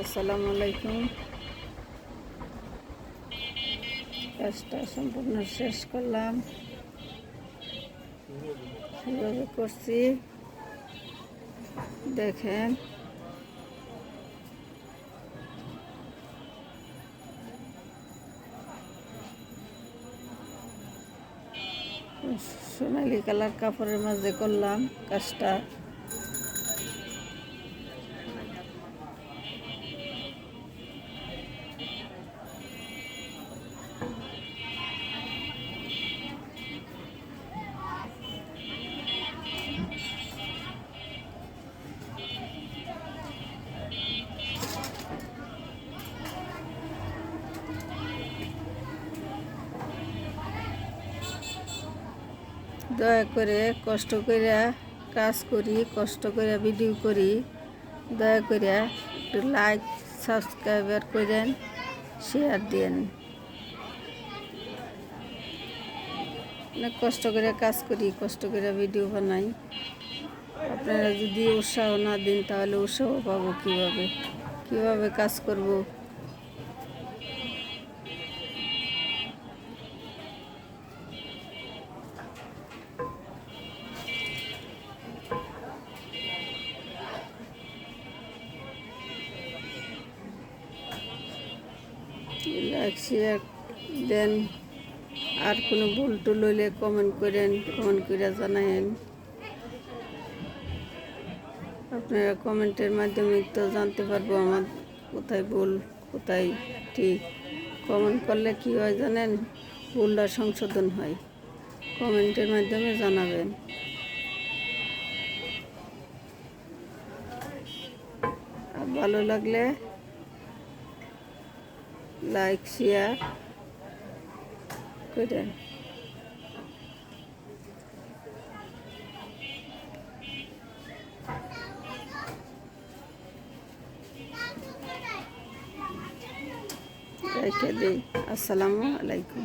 আসসালামু আলাইকুম কাজটা সম্পূর্ণ শেষ করলাম। কীভাবে করছি। দেখেন। সোনালি কালার কাপড়ের মাঝে করলাম কাজটা। দয়া করে কষ্ট করে কাজ করি, কষ্ট করে ভিডিও করি। দয়া করে একটু লাইক সাবস্ক্রাইবার করেন শেয়ার দেন অনেক কষ্ট করে কাজ করি, কষ্ট করে ভিডিও বানাই। আপনারা যদি উৎসাহ না দিন, তাহলে উৎসাহ পাবো কীভাবে? কীভাবে কাজ করব? লাইক দেন আর কোনো ভুল টুল হইলে কমেন্ট করেন কমেন্ট করে জানায়েন। আপনারা কমেন্টের মাধ্যমে তো জানতে পারব আমার কোথায় ভুল, কোথায় ঠিক। কমেন্ট করলে কী হয় জানেন? ভুলটা সংশোধন হয়। কমেন্টের মাধ্যমে জানাবেন। আর ভালো লাগলে লাইক শেয়ার করেন রেখে দিই আসসালামু আলাইকুম